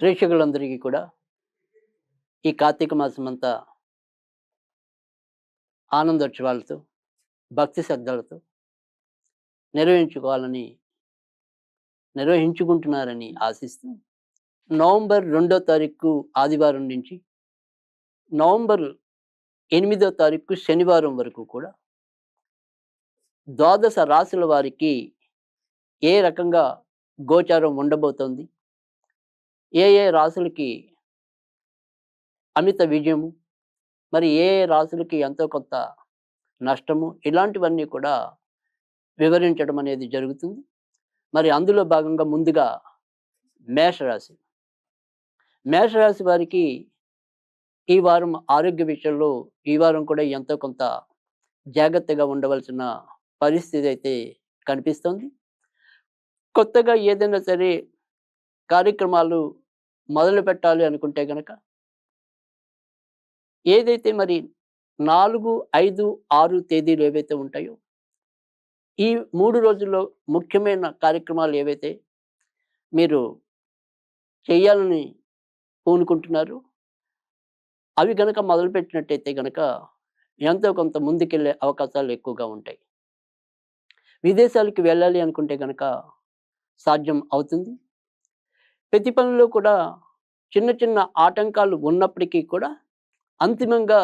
ప్రేక్షకులందరికీ కూడా ఈ కార్తీక మాసం అంతా ఆనందోత్సవాలతో భక్తి శ్రద్ధలతో నిర్వహించుకోవాలని నిర్వహించుకుంటున్నారని ఆశిస్తూ నవంబర్ రెండో తారీఖు ఆదివారం నుంచి నవంబర్ ఎనిమిదో తారీఖు శనివారం వరకు కూడా ద్వాదశ రాశుల వారికి ఏ రకంగా గోచారం ఉండబోతోంది ఏ ఏ రాసులకి అమిత విజయము మరి ఏ ఏ రాసులకి ఎంతో కొంత నష్టము ఇలాంటివన్నీ కూడా వివరించడం అనేది జరుగుతుంది. మరి అందులో భాగంగా ముందుగా మేషరాశి. మేషరాశి వారికి ఈ వారం ఆరోగ్య విషయంలో ఈ వారం కూడా ఎంతో కొంత జాగ్రత్తగా ఉండవలసిన పరిస్థితి అయితే కనిపిస్తుంది. కొత్తగా ఏదైనా సరే కార్యక్రమాలు మొదలు పెట్టాలి అనుకుంటే గనక ఏదైతే మరి నాలుగు ఐదు ఆరు తేదీలు ఏవైతే ఉంటాయో ఈ మూడు రోజుల్లో ముఖ్యమైన కార్యక్రమాలు ఏవైతే మీరు చేయాలని పూనుకుంటున్నారు అవి గనక మొదలుపెట్టినట్టయితే గనక ఎంతో కొంత ముందుకెళ్ళే అవకాశాలు ఎక్కువగా ఉంటాయి. విదేశాలకు వెళ్ళాలి అనుకుంటే గనక సాధ్యం అవుతుంది. ప్రతి పనిలో కూడా చిన్న చిన్న ఆటంకాలు ఉన్నప్పటికీ కూడా అంతిమంగా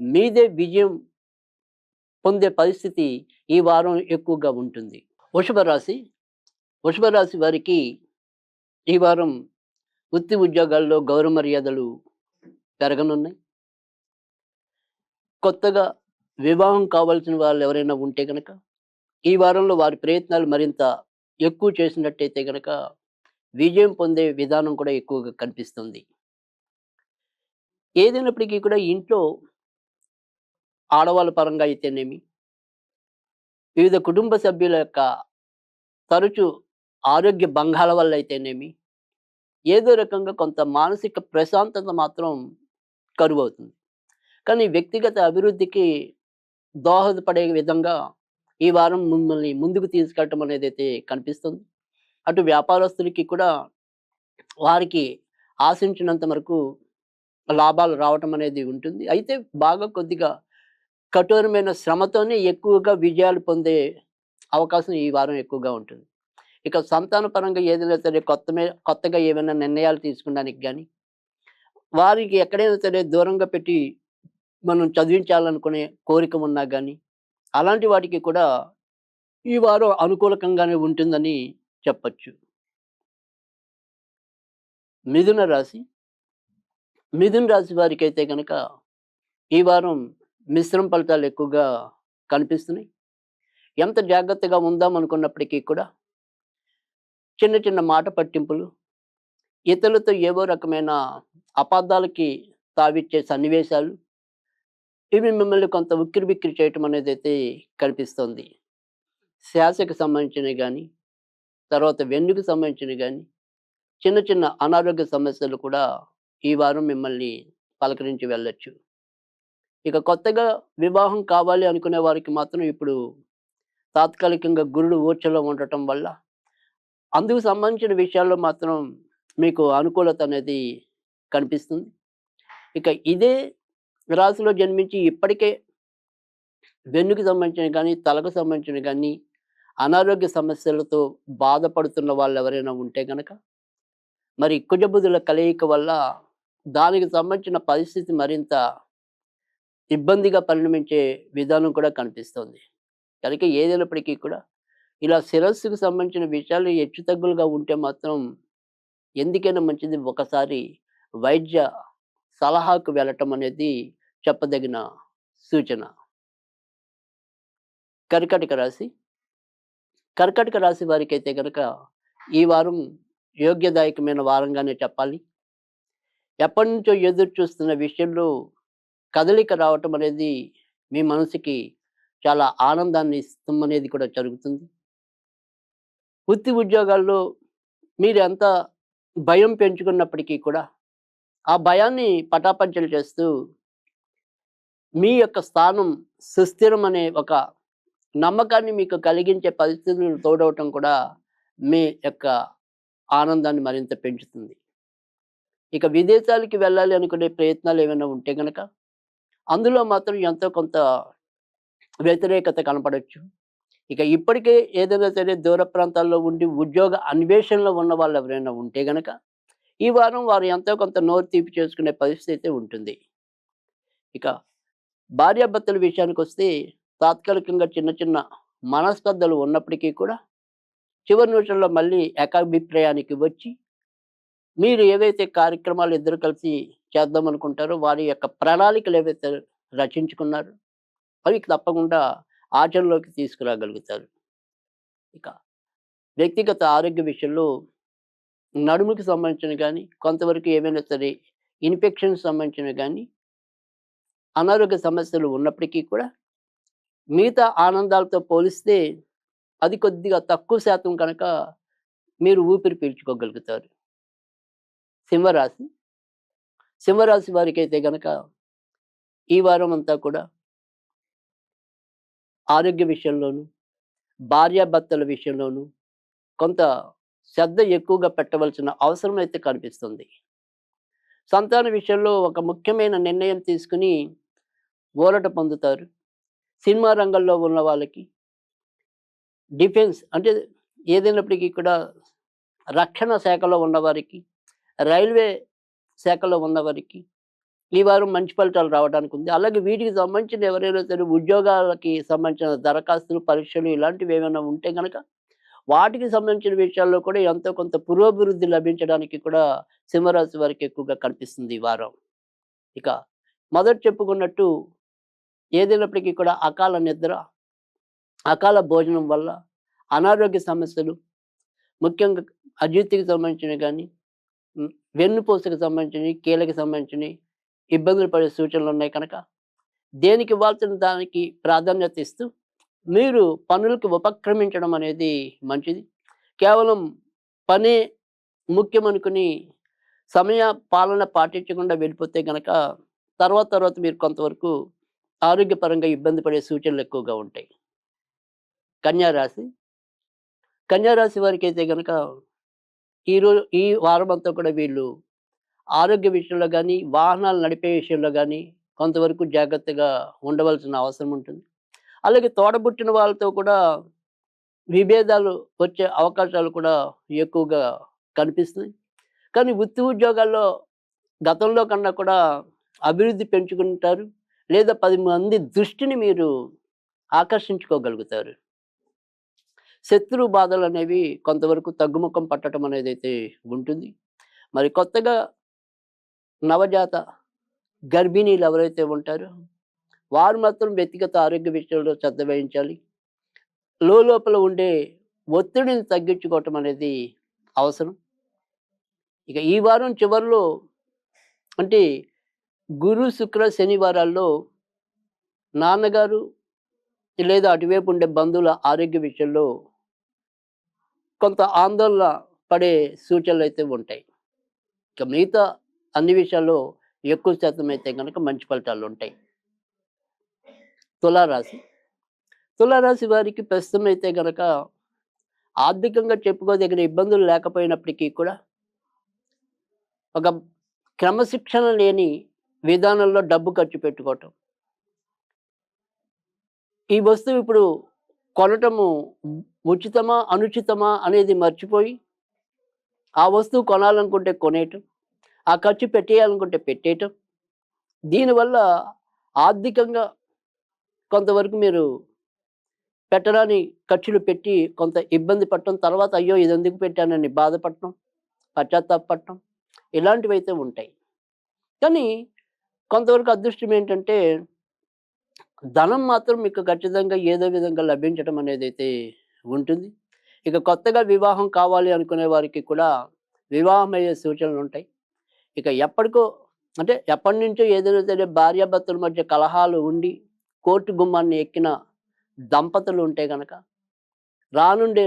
మీదే విజయం పొందే పరిస్థితి ఈ వారం ఎక్కువగా ఉంటుంది. వృషభరాశి రాశి రాశి వారికి ఈ వారం వృత్తి ఉద్యోగాల్లో గౌరవ మర్యాదలు పెరగనున్నాయి. కొత్తగా వివాహం కావాల్సిన వాళ్ళు ఎవరైనా ఉంటే కనుక ఈ వారంలో వారి ప్రయత్నాలు మరింత ఎక్కువ చేసినట్టయితే కనుక విజయం పొందే విధానం కూడా ఎక్కువగా కనిపిస్తుంది. ఏదైనప్పటికీ కూడా ఇంట్లో ఆడవాళ్ళ పరంగా అయితేనేమి వివిధ కుటుంబ సభ్యుల యొక్క తరచు ఆరోగ్య భంగాల వల్ల అయితేనేమి ఏదో రకంగా కొంత మానసిక ప్రశాంతత మాత్రం కరువు అవుతుంది కానీ వ్యక్తిగత అభివృద్ధికి దోహదపడే విధంగా ఈ వారం మిమ్మల్ని ముందుకు తీసుకెళ్ళటం అనేది అయితే కనిపిస్తుంది. అటు వ్యాపారస్తులకి కూడా వారికి ఆశించినంత వరకు లాభాలు రావటం అనేది ఉంటుంది. అయితే బాగా కొద్దిగా కఠోరమైన శ్రమతోనే ఎక్కువగా విజయాలు పొందే అవకాశం ఈ వారం ఎక్కువగా ఉంటుంది. ఇక సంతాన పరంగా ఏదైనా సరే కొత్త కొత్తగా ఏమైనా నిర్ణయాలు తీసుకోవడానికి కానీ వారికి ఎక్కడైనా సరే దూరంగా పెట్టి మనం చదివించాలనుకునే కోరిక ఉన్నా కానీ అలాంటి వాటికి కూడా ఈ వారం అనుకూలకంగానే ఉంటుందని చెప్పచ్చు. మిథున రాశి? మిథున రాశి వారికి అయితే కనుక ఈ వారం మిశ్రమ ఫలితాలు ఎక్కువగా కనిపిస్తున్నాయి. ఎంత జాగ్రత్తగా ఉందాం అనుకున్నప్పటికీ కూడా చిన్న చిన్న మాట పట్టింపులు ఇతరులతో ఏవో రకమైన అపార్థాలకి తావిచ్చే సన్నివేశాలు ఇవి మిమ్మల్ని కొంత ఉక్కిరి బిక్కిరి చేయటం అనేది అయితే కనిపిస్తుంది. శాసకు సంబంధించినవి కానీ తర్వాత వెన్నుకు సంబంధించినవి కానీ చిన్న చిన్న అనారోగ్య సమస్యలు కూడా ఈ వారం మిమ్మల్ని పలకరించి వెళ్ళొచ్చు. ఇక కొత్తగా వివాహం కావాలి అనుకునే వారికి మాత్రం ఇప్పుడు తాత్కాలికంగా గురుడు ఊర్చలో ఉండటం వల్ల అందుకు సంబంధించిన విషయాల్లో మాత్రం మీకు అనుకూలత అనేది కనిపిస్తుంది. ఇక ఇదే రాశిలో జన్మించి ఇప్పటికే వెన్నుకి సంబంధించిన కానీ తలకు సంబంధించిన కానీ అనారోగ్య సమస్యలతో బాధపడుతున్న వాళ్ళు ఎవరైనా ఉంటే కనుక మరి కుజబుధుల కలయిక వల్ల దానికి సంబంధించిన పరిస్థితి మరింత ఇబ్బందిగా పరిణమించే విధానం కూడా కనిపిస్తుంది. కనుక ఏదైనప్పటికీ కూడా ఇలా శిరస్సుకు సంబంధించిన విషయాలు హెచ్చుతగ్గులుగా ఉంటే మాత్రం ఎందుకైనా మంచిది ఒకసారి వైద్య సలహాకు వెళ్ళటం అనేది చెప్పదగిన సూచన. కర్కటక రాశి కర్కటక రాశి వారికి అయితే కనుక ఈ వారం యోగ్యదాయకమైన వారంగానే చెప్పాలి. ఎప్పటి నుంచో ఎదురు చూస్తున్న విషయంలో కదలిక రావటం అనేది మీ మనసుకి చాలా ఆనందాన్ని ఇస్తాం అనేది కూడా జరుగుతుంది. వృత్తి ఉద్యోగాల్లో మీరు ఎంత భయం పెంచుకున్నప్పటికీ కూడా ఆ భయాన్ని పటాపంచలు చేస్తూ మీ యొక్క స్థానం సుస్థిరం అనే ఒక నమ్మకాన్ని మీకు కలిగించే పరిస్థితులు తోడవటం కూడా మీ యొక్క ఆనందాన్ని మరింత పెంచుతుంది. ఇక విదేశాలకి వెళ్ళాలి అనుకునే ప్రయత్నాలు ఏమైనా ఉంటే గనక అందులో మాత్రం ఎంతో కొంత వ్యతిరేకత కనపడవచ్చు ఇక ఇప్పటికే ఏదైనా సరే దూర ప్రాంతాల్లో ఉండి ఉద్యోగ అన్వేషణలో ఉన్న వాళ్ళు ఎవరైనా ఉంటే గనక ఈ వారం వారు ఎంతో కొంత నోరు తీపి చేసుకునే పరిస్థితి అయితే ఉంటుంది. ఇక భార్యాభర్తల విషయానికి వస్తే తాత్కాలికంగా చిన్న చిన్న మనస్పర్ధలు ఉన్నప్పటికీ కూడా చివరి నిమిషంలో మళ్ళీ ఏకాభిప్రాయానికి వచ్చి మీరు ఏవైతే కార్యక్రమాలు ఇద్దరు కలిసి చేద్దాం అనుకుంటారో వారి యొక్క ప్రణాళికలు ఏవైతే రచించుకున్నారు అవి తప్పకుండా ఆచరణలోకి తీసుకురాగలుగుతారు. ఇక వ్యక్తిగత ఆరోగ్య విషయంలో నడుముకి సంబంధించిన కానీ కొంతవరకు ఏమైనా సరే ఇన్ఫెక్షన్ సంబంధించిన కానీ అనారోగ్య సమస్యలు ఉన్నప్పటికీ కూడా మిగతా ఆనందాలతో పోలిస్తే అది కొద్దిగా తక్కువ శాతం కనుక మీరు ఊపిరి పీల్చుకోగలుగుతారు. సింహరాశి. సింహరాశి వారికి అయితే గనక ఈ వారం అంతా కూడా ఆరోగ్య విషయంలోనూ భార్యాభర్తల విషయంలోనూ కొంత శ్రద్ధ ఎక్కువగా పెట్టవలసిన అవసరం అయితే కనిపిస్తుంది. సంతాన విషయంలో ఒక ముఖ్యమైన నిర్ణయం తీసుకుని ఊరట పొందుతారు. సినిమా రంగంలో ఉన్న వాళ్ళకి. డిఫెన్స్ అంటే ఏదైనప్పటికీ ఇక్కడ రక్షణ శాఖలో ఉన్నవారికి రైల్వే శాఖలో ఉన్నవారికి ఈ వారం మంచి ఫలితాలు రావడానికి ఉంది. అలాగే వీటికి సంబంధించిన ఎవరైనా సరే ఉద్యోగాలకి సంబంధించిన దరఖాస్తులు పరీక్షలు ఇలాంటివి ఏమైనా ఉంటే కనుక వాటికి సంబంధించిన విషయాల్లో కూడా ఎంతో కొంత పురోభివృద్ధి లభించడానికి కూడా సింహరాశి వారికి ఎక్కువగా కనిపిస్తుంది ఈ వారం. ఇక మొదటి చెప్పుకున్నట్టు ఏదైనప్పటికీ కూడా అకాల నిద్ర అకాల భోజనం వల్ల అనారోగ్య సమస్యలు ముఖ్యంగా అజీర్తికి సంబంధించినవి కానీ వెన్నుపూసకు సంబంధించినవి కీళ్ళకి సంబంధించినవి ఇబ్బందులు పడే సూచనలు ఉన్నాయి కనుక దేనికి ఇవ్వాల్సిన దానికి ప్రాధాన్యత ఇస్తూ మీరు పనులకు ఉపక్రమించడం అనేది మంచిది. కేవలం పనే ముఖ్యం అనుకుని సమయ పాలన పాటించకుండా వెళ్ళిపోతే గనక తర్వాత తర్వాత మీరు కొంతవరకు ఆరోగ్యపరంగా ఇబ్బంది పడే సూచనలు ఎక్కువగా ఉంటాయి. కన్యారాశి కన్యారాశి వారికి అయితే కనుక ఈరోజు ఈ వారం అంతా కూడా వీళ్ళు ఆరోగ్య విషయంలో కానీ వాహనాలు నడిపే విషయంలో కానీ కొంతవరకు జాగ్రత్తగా ఉండవలసిన అవసరం ఉంటుంది. అలాగే తోడబుట్టిన వాళ్ళతో కూడా విభేదాలు వచ్చే అవకాశాలు కూడా ఎక్కువగా కనిపిస్తున్నాయి. కానీ వృత్తి ఉద్యోగాల్లో గతంలో కన్నా కూడా అభివృద్ధి పెంచుకుంటారు. లేదా పది మంది దృష్టిని మీరు ఆకర్షించుకోగలుగుతారు. శత్రు బాధలు అనేవి కొంతవరకు తగ్గుముఖం పట్టడం అనేది అయితే ఉంటుంది. మరి కొత్తగా నవజాత గర్భిణీలు ఎవరైతే ఉంటారో వారు మాత్రం వ్యక్తిగత ఆరోగ్య విషయంలో శ్రద్ధ వహించాలి. లోపల ఉండే ఒత్తిడిని తగ్గించుకోవటం అనేది అవసరం. ఇక ఈ వారం చివరిలో అంటే గురు శుక్ర శనివారాల్లో నాన్నగారు లేదా అటువైపు ఉండే బంధువుల ఆరోగ్య విషయంలో కొంత ఆందోళన పడే సూచనలు అయితే ఉంటాయి. ఇక మిగతా అన్ని విషయాల్లో ఎక్కువ శాతం అయితే కనుక మంచి ఫలితాలు ఉంటాయి. తులారాశి. తులారాశి వారికి ప్రస్తుతం అయితే కనుక ఆర్థికంగా చెప్పుకోదగిన ఇబ్బందులు లేకపోయినప్పటికీ కూడా ఒక క్రమశిక్షణ లేని విధానంలో డబ్బు ఖర్చు పెట్టుకోవటం. ఈ వస్తువు ఇప్పుడు కొనటము ఉచితమా అనుచితమా అనేది మర్చిపోయి ఆ వస్తువు కొనాలనుకుంటే కొనేయటం ఆ ఖర్చు పెట్టేయాలనుకుంటే పెట్టేయటం. దీనివల్ల ఆర్థికంగా కొంతవరకు మీరు పెట్టరాని ఖర్చులు పెట్టి కొంత ఇబ్బంది పడటం తర్వాత అయ్యో ఇది ఎందుకు పెట్టానని బాధపడటం పశ్చాత్తాపడటం ఇలాంటివైతే ఉంటాయి. కానీ కొంతవరకు అదృష్టం ఏంటంటే ధనం మాత్రం మీకు ఖచ్చితంగా ఏదో విధంగా లభించడం అనేది అయితే ఉంటుంది. ఇక కొత్తగా వివాహం కావాలి అనుకునే వారికి కూడా వివాహం అయ్యే సూచనలు ఉంటాయి. ఇక ఎప్పటికో అంటే ఎప్పటి నుంచో ఏదైనా సరే భార్యాభర్తల మధ్య కలహాలు ఉండి కోర్టు గుమ్మాన్ని ఎక్కిన దంపతులు ఉంటే గనక రానుండే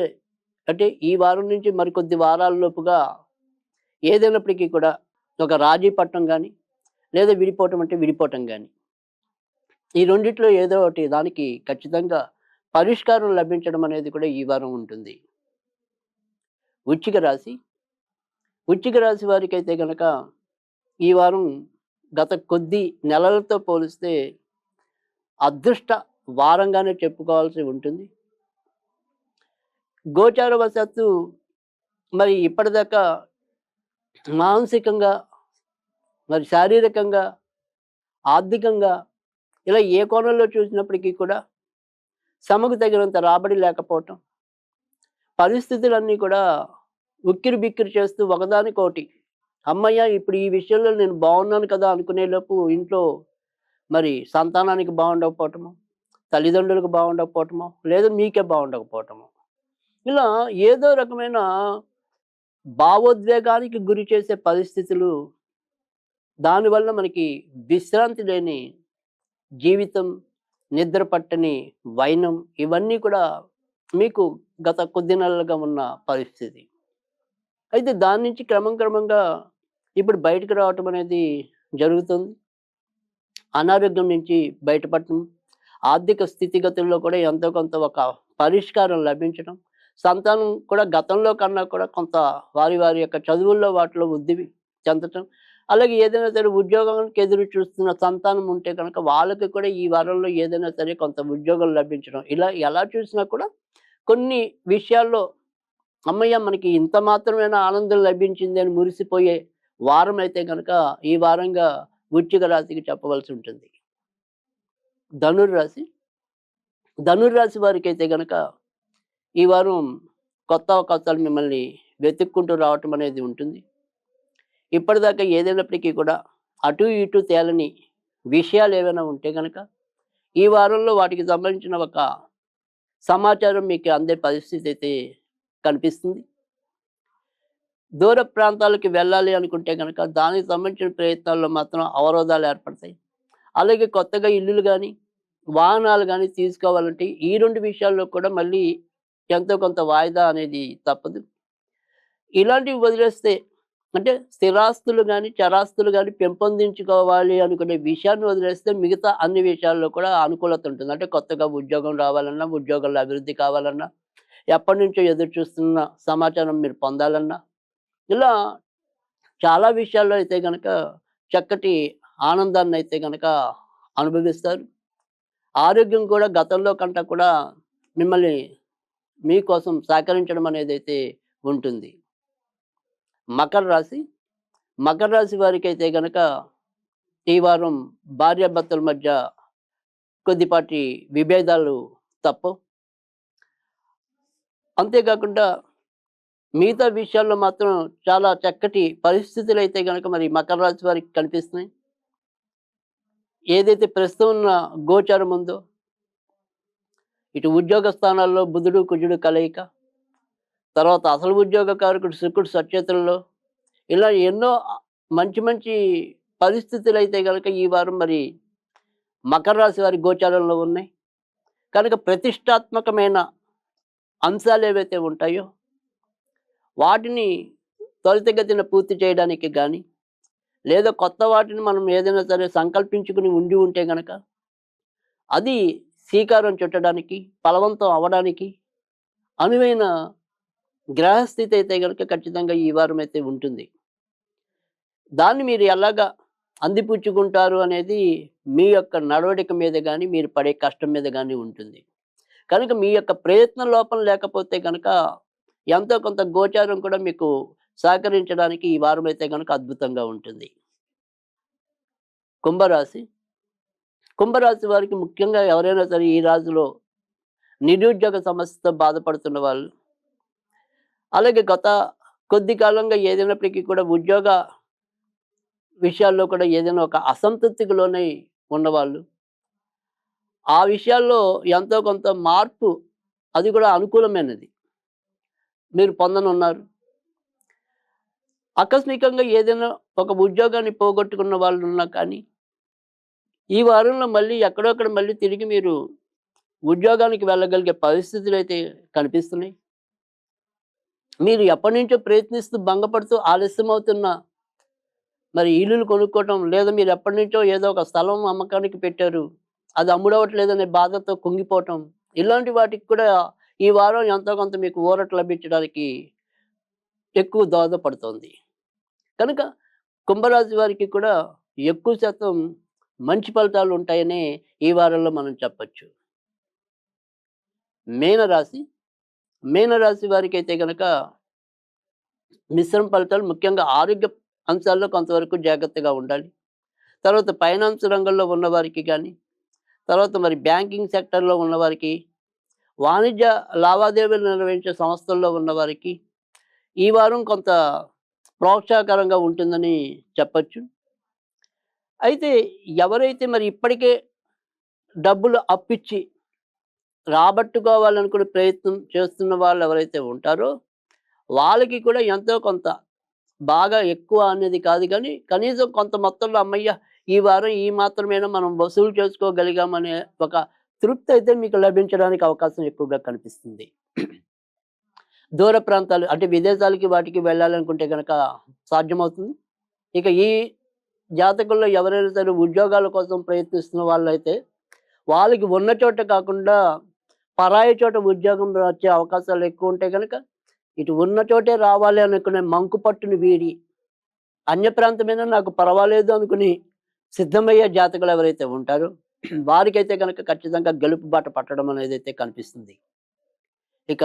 అంటే ఈ వారం నుంచి మరికొద్ది వారాల లోపుగా ఏదైనప్పటికీ కూడా ఒక రాజీ పట్టం కానీ లేదా విడిపోవటం అంటే విడిపోవటం కానీ ఈ రెండిట్లో ఏదో ఒకటి దానికి ఖచ్చితంగా పరిష్కారం లభించడం అనేది కూడా ఈ వారం ఉంటుంది. ఉచ్చిక రాశి. ఉచ్చిక రాశి వారికి అయితే కనుక ఈ వారం గత కొద్ది నెలలతో పోలిస్తే అదృష్ట వారంగానే చెప్పుకోవాల్సి ఉంటుంది. గోచారవశాత్తు మరి ఇప్పటిదాకా మానసికంగా మరి శారీరకంగా ఆర్థికంగా ఇలా ఏ కోణంలో చూసినప్పటికీ కూడా సమకు తగినంత రాబడి లేకపోవటం పరిస్థితులన్నీ కూడా ఉక్కిరి బిక్కిరి చేస్తూ ఒకదానికోటి అమ్మయ్య ఇప్పుడు ఈ విషయంలో నేను బాగున్నాను కదా అనుకునేలోపు ఇంట్లో మరి సంతానానికి బాగుండకపోవటము తల్లిదండ్రులకు బాగుండకపోవటము లేదా మీకే బాగుండకపోవటము ఇలా ఏదో రకమైన భావోద్వేగానికి గురి చేసే పరిస్థితులు దానివల్ల మనకి విశ్రాంతి లేని జీవితం నిద్ర పట్టని వైనం ఇవన్నీ కూడా మీకు గత కొద్ది నెలలుగా ఉన్న పరిస్థితి. అయితే దాని నుంచి క్రమం క్రమంగా ఇప్పుడు బయటకు రావటం అనేది జరుగుతుంది. అనారోగ్యం నుంచి బయటపడటం ఆర్థిక స్థితిగతుల్లో కూడా ఎంతో కొంత ఒక పరిష్కారం లభించడం సంతానం కూడా గతంలో కన్నా కూడా కొంత వారి వారి యొక్క చదువుల్లో వాటిలో వృద్ధి చెందటం అలాగే ఏదైనా సరే ఉద్యోగానికి ఎదురు చూస్తున్న సంతానం ఉంటే కనుక వాళ్ళకి కూడా ఈ వారంలో ఏదైనా సరే కొంత ఉద్యోగం లభించడం. ఇలా ఎలా చూసినా కూడా కొన్ని విషయాల్లో అమ్మయ్య మనకి ఇంత మాత్రమైన ఆనందం లభించింది అని మురిసిపోయే వారం అయితే కనుక ఈ వారంగా వృశ్చిక రాశికి చెప్పవలసి ఉంటుంది. ధనుర్రాశి. ధనుర్రాశి వారికి అయితే కనుక ఈ వారం కొత్త అవకాశాలు మిమ్మల్ని వెతుక్కుంటూ రావటం అనేది ఉంటుంది. ఇప్పటిదాకా ఏదైనప్పటికీ కూడా అటు ఇటు తేలని విషయాలు ఏమైనా ఉంటే కనుక ఈ వారంలో వాటికి సంబంధించిన ఒక సమాచారం మీకు అందే పరిస్థితి అయితే కనిపిస్తుంది. దూర ప్రాంతాలకు వెళ్ళాలి అనుకుంటే కనుక దానికి సంబంధించిన ప్రయత్నాల్లో మాత్రం అవరోధాలు ఏర్పడతాయి. అలాగే కొత్తగా ఇల్లులు కానీ వాహనాలు కానీ తీసుకోవాలంటే ఈ రెండు విషయాల్లో కూడా మళ్ళీ ఎంతో కొంత వాయిదా అనేది తప్పదు. ఇలాంటివి వదిలేస్తే అంటే స్థిరాస్తులు కానీ చరాస్తులు కానీ పెంపొందించుకోవాలి అనుకునే విషయాన్ని వదిలేస్తే మిగతా అన్ని విషయాల్లో కూడా అనుకూలత ఉంటుంది. అంటే కొత్తగా ఉద్యోగం రావాలన్నా ఉద్యోగాల అభివృద్ధి కావాలన్నా ఎప్పటి నుంచో ఎదురు చూస్తున్న సమాచారం మీరు పొందాలన్నా ఇలా చాలా విషయాల్లో అయితే కనుక చక్కటి ఆనందాన్ని అయితే కనుక అనుభవిస్తారు. ఆరోగ్యం కూడా గతంలో కంటే కూడా మిమ్మల్ని మీకోసం సహకరించడం అనేది అయితే ఉంటుంది. మకర రాశి. మకర రాశి వారికి అయితే కనుక ఈ వారం భార్యాభర్తల మధ్య కొద్దిపాటి విభేదాలు తప్పవు అంతేకాకుండా మిగతా విషయాల్లో మాత్రం చాలా చక్కటి పరిస్థితులు అయితే కనుక మరి మకర రాశి వారికి కనిపిస్తున్నాయి. ఏదైతే ప్రస్తుతం ఉన్న గోచారం ఉందో ఇటు ఉద్యోగ స్థానాల్లో బుధుడు కుజుడు కలయిక తర్వాత అసలు ఉద్యోగ కారకుడు శుక్రుడు సచేతుల్లో ఇలా ఎన్నో మంచి మంచి పరిస్థితులు అయితే కనుక ఈ వారం మరి మకర రాశి వారి గోచారంలో ఉన్నాయి. కనుక ప్రతిష్టాత్మకమైన అంశాలు ఏవైతే ఉంటాయో వాటిని త్వరితగతిన పూర్తి చేయడానికి కానీ లేదా కొత్త వాటిని మనం ఏదైనా సరే సంకల్పించుకుని ఉండి ఉంటే గనక అది శ్రీకారం చుట్టడానికి ఫలవంతం అవ్వడానికి అనువైన గ్రహస్థితి అయితే కనుక ఖచ్చితంగా ఈ వారం అయితే ఉంటుంది. దాన్ని మీరు ఎలాగా అందిపుచ్చుకుంటారు అనేది మీ యొక్క నడవడిక మీద కానీ మీరు పడే కష్టం మీద కానీ ఉంటుంది. కనుక మీ యొక్క ప్రయత్న లోపం లేకపోతే కనుక ఎంతో కొంత గోచారం కూడా మీకు సహకరించడానికి ఈ వారం అయితే కనుక అద్భుతంగా ఉంటుంది. కుంభరాశి. కుంభరాశి వారికి ముఖ్యంగా ఎవరైనా సరే ఈ రాశిలో నిరుద్యోగ సమస్యతో బాధపడుతున్న వాళ్ళు అలాగే గత కొద్ది కాలంగా ఏదైనప్పటికీ కూడా ఉద్యోగ విషయాల్లో కూడా ఏదైనా ఒక అసంతృప్తికి లోనై ఉన్నవాళ్ళు. ఆ విషయాల్లో ఎంతో కొంత మార్పు అది కూడా అనుకూలమైనది. మీరు పొందనున్నారు. ఆకస్మికంగా ఏదైనా ఒక ఉద్యోగాన్ని పోగొట్టుకున్న వాళ్ళు ఉన్నా కానీ ఈ వారంలో మళ్ళీ ఎక్కడొక్కడ మళ్ళీ తిరిగి మీరు ఉద్యోగానికి వెళ్ళగలిగే పరిస్థితులు అయితే కనిపిస్తున్నాయి. మీరు ఎప్పటి నుంచో ప్రయత్నిస్తూ భంగపడుతూ ఆలస్యం అవుతున్న మరి ఇల్లులు కొనుక్కోవటం లేదా మీరు ఎప్పటి నుంచో ఏదో ఒక స్థలం అమ్మకానికి పెట్టారు అది అమ్ముడవట్లేదనే బాధతో కుంగిపోవటం ఇలాంటి వాటికి కూడా ఈ వారం ఎంతో కొంత మీకు ఊరట లభించడానికి ఎక్కువ దోహదపడుతోంది. కనుక కుంభరాశి వారికి కూడా ఎక్కువ శాతం మంచి ఫలితాలు ఉంటాయని ఈ వారంలో మనం చెప్పచ్చు. మీనరాశి మీనరాశి వారికి అయితే కనుక మిశ్రమ ఫలితాలు ముఖ్యంగా ఆరోగ్య అంశాల్లో కొంతవరకు జాగ్రత్తగా ఉండాలి. తర్వాత ఫైనాన్స్ రంగంలో ఉన్నవారికి కానీ తర్వాత మరి బ్యాంకింగ్ సెక్టర్లో ఉన్నవారికి వాణిజ్య లావాదేవీలు నిర్వహించే సంస్థల్లో ఉన్నవారికి ఈ వారం కొంత ప్రోత్సాహకరంగా ఉంటుందని చెప్పచ్చు. అయితే ఎవరైతే మరి ఇప్పటికే డబ్బులు అప్పిచ్చి రాబట్టుకోవాలనుకునే ప్రయత్నం చేస్తున్న వాళ్ళు ఎవరైతే ఉంటారో వాళ్ళకి కూడా ఎంతో కొంత బాగా ఎక్కువ అనేది కాదు కానీ కనీసం కొంత మొత్తంలో అమ్మయ్య ఈ వారం ఈ మాత్రమేనా మనం వసూలు చేసుకోగలిగామనే ఒక తృప్తి అయితే మీకు లభించడానికి అవకాశం ఎక్కువగా కనిపిస్తుంది. దూర ప్రాంతాలు అంటే విదేశాలకి వాటికి వెళ్ళాలనుకుంటే కనుక సాధ్యమవుతుంది. ఇక ఈ జాతకుల్లో ఎవరైనా సరే ఉద్యోగాల కోసం ప్రయత్నిస్తున్న వాళ్ళైతే వాళ్ళకి ఉన్న చోట కాకుండా పరాయి చోట ఉద్యోగం వచ్చే అవకాశాలు ఎక్కువ ఉంటాయి కనుక ఇటు ఉన్న చోటే రావాలి అనుకునే మంకు పట్టును వీడి అన్య మీద నాకు పర్వాలేదు అనుకుని సిద్ధమయ్యే జాతకులు ఎవరైతే ఉంటారో వారికైతే కనుక ఖచ్చితంగా గెలుపు బాట పట్టడం అనేది అయితే కనిపిస్తుంది. ఇక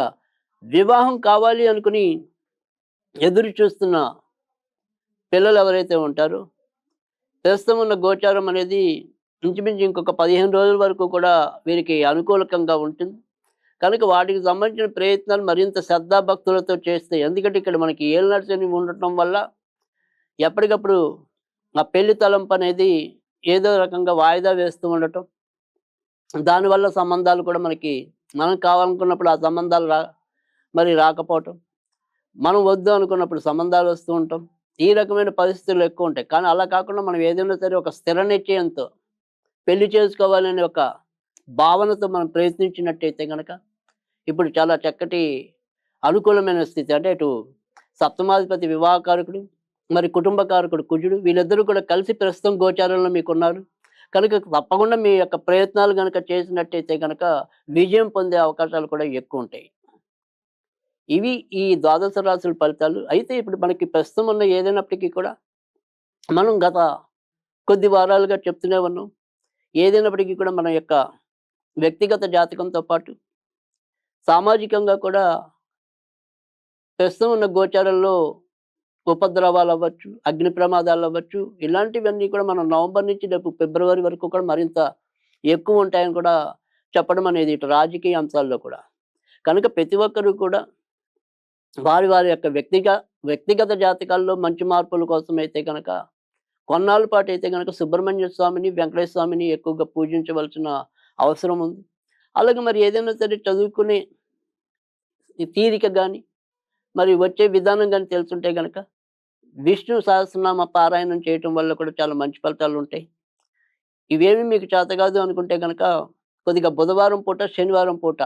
వివాహం కావాలి అనుకుని ఎదురు చూస్తున్న పిల్లలు ఎవరైతే ఉంటారో ప్రస్తుతం ఉన్న గోచారం అనేది ఇంచుమించు ఇంకొక పదిహేను రోజుల వరకు కూడా వీరికి అనుకూలకంగా ఉంటుంది. కనుక వాటికి సంబంధించిన ప్రయత్నాలు మరింత శ్రద్ధాభక్తులతో చేస్తే ఎందుకంటే ఇక్కడ మనకి ఏలినాటి శని ఉండటం వల్ల ఎప్పటికప్పుడు ఆ పెళ్ళి తలంపు అనేది ఏదో రకంగా వాయిదా వేస్తూ ఉండటం. దానివల్ల సంబంధాలు కూడా మనకి మనం కావాలనుకున్నప్పుడు ఆ సంబంధాలు రా మరి రాకపోవటం. మనం వద్దు అనుకున్నప్పుడు సంబంధాలు వస్తూ ఉంటాం ఈ రకమైన పరిస్థితులు ఎక్కువ ఉంటాయి. కానీ అలా కాకుండా మనం ఏదైనా సరే ఒక స్థిర నిశ్చయంతో పెళ్ళి చేసుకోవాలనే ఒక భావనతో మనం ప్రయత్నించినట్టయితే కనుక ఇప్పుడు చాలా చక్కటి అనుకూలమైన స్థితి. అంటే ఇటు సప్తమాధిపతి వివాహకారకుడు మరి కుటుంబ కారకుడు కుజుడు వీళ్ళిద్దరూ కూడా కలిసి ప్రస్తుతం గోచారంలో మీకు ఉన్నారు కనుక తప్పకుండా మీ యొక్క ప్రయత్నాలు కనుక చేసినట్టయితే కనుక విజయం పొందే అవకాశాలు కూడా ఎక్కువ ఉంటాయి. ఇవి ఈ ద్వాదశ రాశుల ఫలితాలు. అయితే ఇప్పుడు మనకి ప్రస్తుతం ఉన్న ఏదైనప్పటికీ కూడా మనం గత కొద్ది వారాలుగా చెప్తూనే ఉన్నాం. ఏదైనప్పటికీ కూడా మన యొక్క వ్యక్తిగత జాతకంతో పాటు సామాజికంగా కూడా ప్రస్తుతం ఉన్న గోచారంలో ఉపద్రవాలు అవ్వచ్చు అగ్ని ప్రమాదాలు అవ్వచ్చు ఇలాంటివన్నీ కూడా మనం నవంబర్ నుంచి రేపు ఫిబ్రవరి వరకు కూడా మరింత ఎక్కువ ఉంటాయని కూడా చెప్పడం అనేది ఇటు రాజకీయ అంశాల్లో కూడా. కనుక ప్రతి ఒక్కరూ కూడా వారి వారి యొక్క వ్యక్తిగత వ్యక్తిగత జాతకాల్లో మంచి మార్పుల కోసం అయితే కనుక కొన్నాళ్ళ పాటు అయితే కనుక సుబ్రహ్మణ్య స్వామిని వెంకటేశ్వర స్వామిని ఎక్కువగా పూజించవలసిన అవసరం ఉంది. అలాగే మరి ఏదైనా సరే చదువుకునే తీరిక కానీ మరి వచ్చే విధానం కానీ తెలుసుంటే కనుక విష్ణు సహస్రనామ పారాయణం చేయటం వల్ల కూడా చాలా మంచి ఫలితాలు ఉంటాయి. ఇవేమి మీకు చేత కాదు అనుకుంటే కనుక కొద్దిగా బుధవారం పూట శనివారం పూట